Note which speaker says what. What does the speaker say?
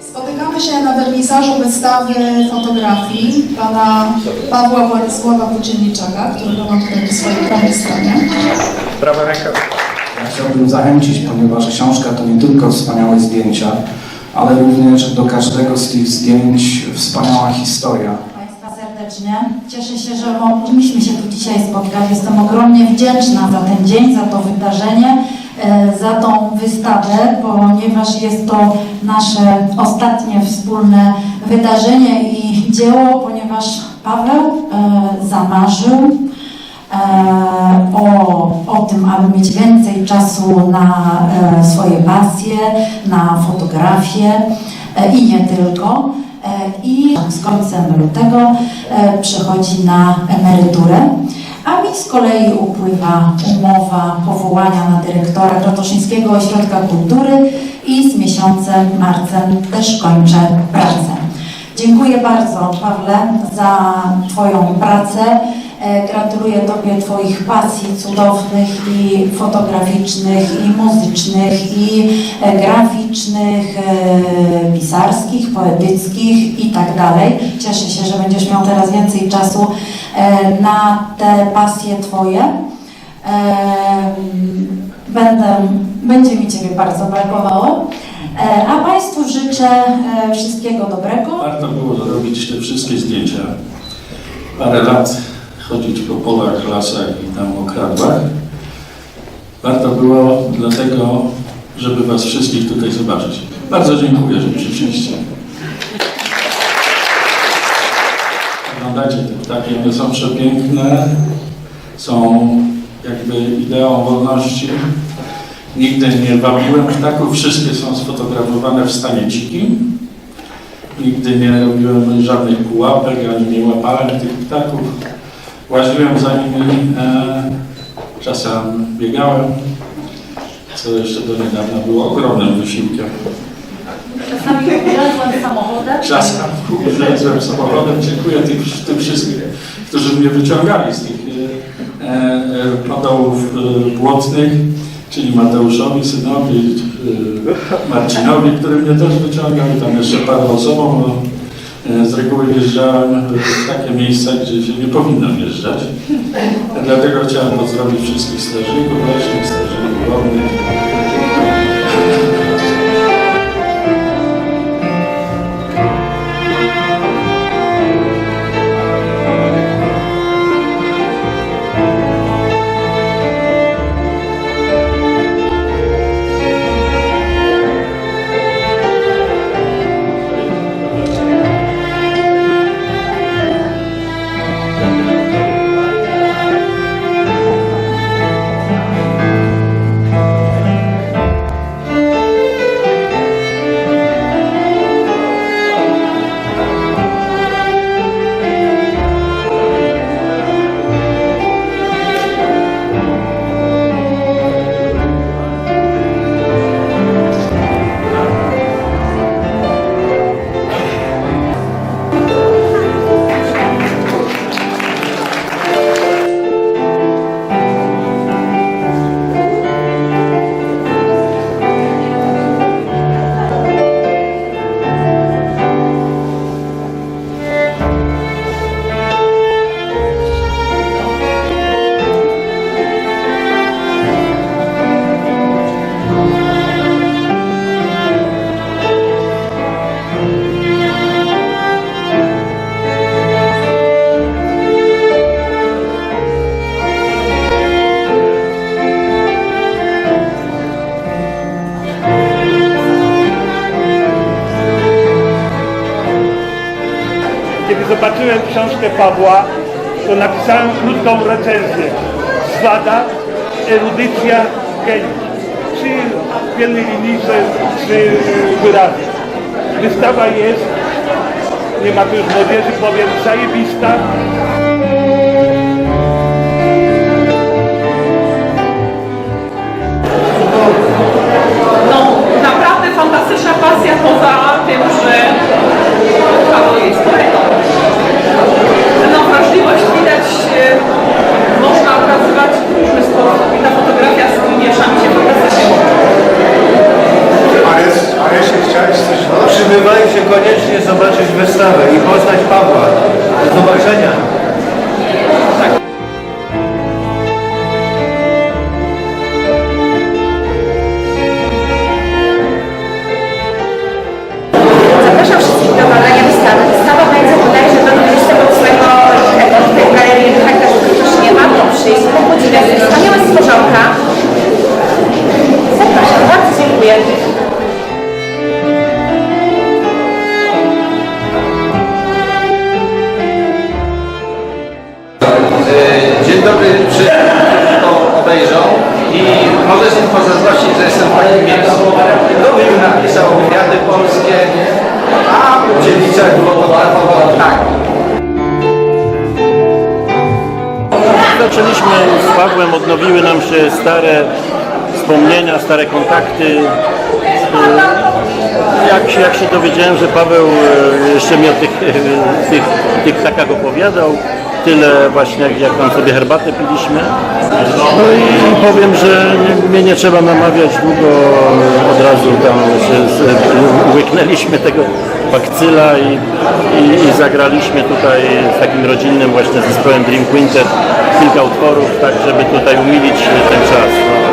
Speaker 1: Spotykamy się na wernisażu wystawy fotografii pana Pawła Władysława Włóczynniczaka, którego mam tutaj po swojej prawej stronie.
Speaker 2: Prawa ręka.
Speaker 3: Ja chciałbym zachęcić, ponieważ książka to nie tylko wspaniałe zdjęcia, ale również do każdego z tych zdjęć wspaniała historia.
Speaker 4: Serdecznie. Cieszę się, że mogliśmy się tu dzisiaj spotkać. Jestem ogromnie wdzięczna za ten dzień, za to wydarzenie, e, za tą wystawę, ponieważ jest to nasze ostatnie wspólne wydarzenie i dzieło, ponieważ Paweł e, zamarzył e, o, o tym, aby mieć więcej czasu na swoje pasje, na fotografię i nie tylko. E, I z końcem lutego e, przechodzi na emeryturę, a mi z kolei upływa umowa powołania na dyrektora Krotoszyńskiego Ośrodka Kultury i z miesiącem marcem też kończę pracę. Dziękuję bardzo Pawle za Twoją pracę. E, Gratuluję Tobie Twoich pasji cudownych i fotograficznych, i muzycznych, i e, graficznych, e, pisarskich, poetyckich i tak dalej. Cieszę się, że będziesz miał teraz więcej czasu na te pasje Twoje. Będę, będzie mi Ciebie bardzo brakowało. E, A Państwu życzę e, wszystkiego dobrego.
Speaker 5: Warto było zrobić te wszystkie zdjęcia. Parę lat chodzić po polach, lasach i tam okradłach. Warto było dlatego, żeby Was wszystkich tutaj zobaczyć. Bardzo dziękuję, że przyszliście. Oglądacie te ptaki, one są przepiękne, są jakby ideą wolności. Nigdy nie wabiłem ptaków, wszystkie są sfotografowane w stanie dzikim. Nigdy nie robiłem żadnych pułapek, ani nie łapałem tych ptaków. Łaziłem za nimi, e, czasem biegałem, co jeszcze do niedawna było ogromnym wysiłkiem.
Speaker 4: Czasami jeżdżąc samochodem.
Speaker 5: Czasem jeździłem samochodem. Dziękuję tym, tym wszystkim, którzy mnie wyciągali z tych e, e, padołów e, błotnych, czyli Mateuszowi, synowi, e, Marcinowi, który mnie też wyciągał i tam jeszcze parę osobom. bo, e, Z reguły wjeżdżałem w takie miejsca, gdzie się nie powinno wjeżdżać. Dlatego chciałem pozdrowić wszystkich strażników leśnych, strażników
Speaker 2: zobaczyłem książkę Pawła, to napisałem krótką recenzję. Zwada, erudycja, geniusz. Trzy w jednej linijce, trzy wyrazy. Wystawa jest, nie ma tu już młodzieży, powiem, zajebista.
Speaker 6: 大伙都来参加。Miejscu. Lubił napisał wywiady polskie, a Ucieliczek fotografował tak.
Speaker 7: Zaczęliśmy z Pawłem, odnowiły nam się stare wspomnienia, stare kontakty. Jak się, jak się dowiedziałem, że Paweł e, jeszcze mi o tych, e, tych, tych ptakach opowiadał, tyle właśnie jak, jak tam sobie herbatę piliśmy. No i powiem, że nie- mnie nie trzeba namawiać długo, od razu tam się łyknęliśmy tego bakcyla i, i, i zagraliśmy tutaj z takim rodzinnym właśnie zespołem Dream Quintet kilka utworów, tak żeby tutaj umilić ten czas. No.